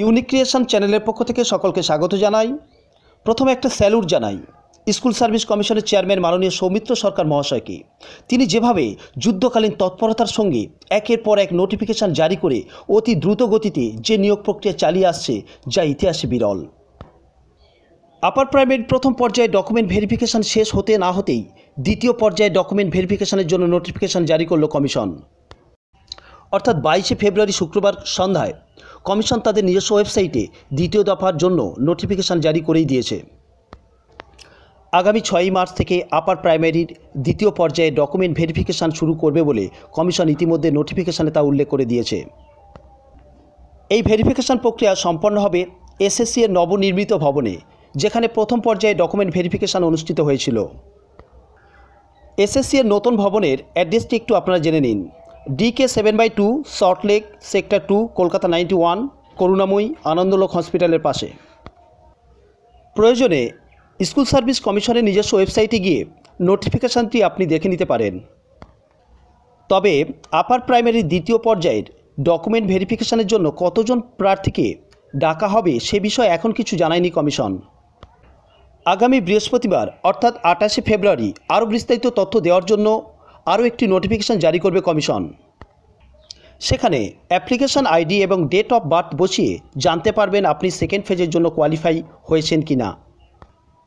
Unique creation চ্যানেলের পক্ষ থেকে সকলকে স্বাগত জানাই। প্রথমে একটা স্যালুট জানাই। স্কুল সার্ভিস কমিশনের চেয়ারম্যান মাননীয় সৌমিত্র সরকার মহাশয়কে। তিনি যেভাবে যুদ্ধকালীন তৎপরতার সঙ্গে একের পর এক নোটিফিকেশন জারি করে অতি দ্রুত গতিতে যে নিয়োগ প্রক্রিয়া চালিয়ে আসছে, যা ইতিহাসে বিরল। আপার প্রাইমারি প্রথম পর্যায়ে ডকুমেন্ট ভেরিফিকেশন শেষ হতে না হতেই দ্বিতীয় পর্যায়ে ডকুমেন্ট ভেরিফিকেশনের জন্য নোটিফিকেশন জারি করল কমিশন। অর্থাৎ বাইশে ফেব্রুয়ারি শুক্রবার সন্ধ্যায়। কমিশন তাদের নিজস্ব ওয়েবসাইটে দ্বিতীয় দফার জন্য নোটিফিকেশন জারি করেই দিয়েছে। আগামী ছয়ই মার্চ থেকে আপার প্রাইমারির দ্বিতীয় পর্যায়ে ডকুমেন্ট ভেরিফিকেশন শুরু করবে বলে কমিশন ইতিমধ্যে নোটিফিকেশানে তা উল্লেখ করে দিয়েছে। এই ভেরিফিকেশন প্রক্রিয়া সম্পন্ন হবে এসএসসি এর নবনির্মিত ভবনে, যেখানে প্রথম পর্যায়ে ডকুমেন্ট ভেরিফিকেশন অনুষ্ঠিত হয়েছিল। এসএসসি এর নতুন ভবনের অ্যাড্রেসটি একটু আপনারা জেনে নিন। DK seven by two Salt Lake sector two Kolkata ninety one Karunamoyee Anandalok হসপিটালের পাশে। প্রয়োজনে স্কুল সার্ভিস কমিশনের নিজস্ব ওয়েবসাইটে গিয়ে নোটিফিকেশানটি আপনি দেখে নিতে পারেন। তবে আপার প্রাইমারির দ্বিতীয় পর্যায়ের ডকুমেন্ট ভেরিফিকেশনের জন্য কতজন প্রার্থীকে ডাকা হবে সে বিষয়ে এখন কিছু জানায়নি কমিশন আগামী বৃহস্পতিবার, অর্থাৎ আঠাশে ফেব্রুয়ারি, আরও বিস্তারিত তথ্য দেওয়ার জন্য আরও একটি নোটিফিকেশন জারি করবে কমিশন। সেখানে অ্যাপ্লিকেশন আইডি এবং ডেট অফ বার্থ বসিয়ে জানতে পারবেন আপনি সেকেন্ড ফেজের জন্য কোয়ালিফাই হয়েছেন কি না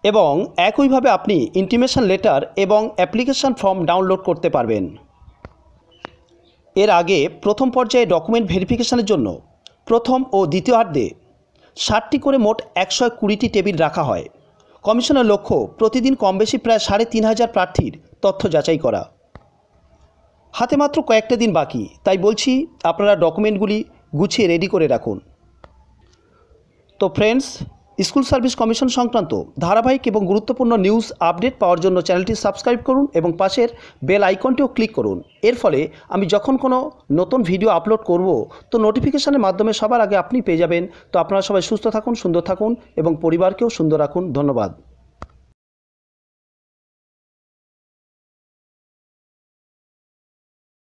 এবং একইভাবে আপনি ইন্টিমেশন লেটার এবং অ্যাপ্লিকেশন ফর্ম ডাউনলোড করতে পারবেন। এর আগে প্রথম পর্যায়ে ডকুমেন্ট ভেরিফিকেশনের জন্য প্রথম ও দ্বিতীয়ার্ধে ষাটটি করে মোট একশো কুড়িটি টেবিল রাখা হয়। কমিশনের লক্ষ্য প্রতিদিন কম বেশি প্রায় সাড়ে তিন হাজার প্রার্থীর তথ্য যাচাই করা। হাতে মাত্র কয়েকটা দিন বাকি, তাই বলছি আপনারা ডকুমেন্টগুলি গুছিয়ে রেডি করে রাখুন। তো ফ্রেন্ডস স্কুল সার্ভিস কমিশন সংক্রান্ত ধারাবাহিক এবং গুরুত্বপূর্ণ নিউজ আপডেট পাওয়ার জন্য চ্যানেলটি সাবস্ক্রাইব করুন এবং পাশের বেল আইকনটিও ক্লিক করুন। এর ফলে আমি যখন কোনো নতুন ভিডিও আপলোড করব, তো নোটিফিকেশনের মাধ্যমে সবার আগে আপনি পেয়ে যাবেন। তো আপনারা সবাই সুস্থ থাকুন, সুন্দর থাকুন এবং পরিবারকেও সুন্দর রাখুন। ধন্যবাদ।